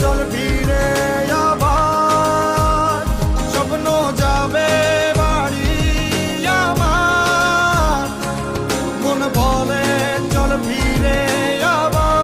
চল ফিরে।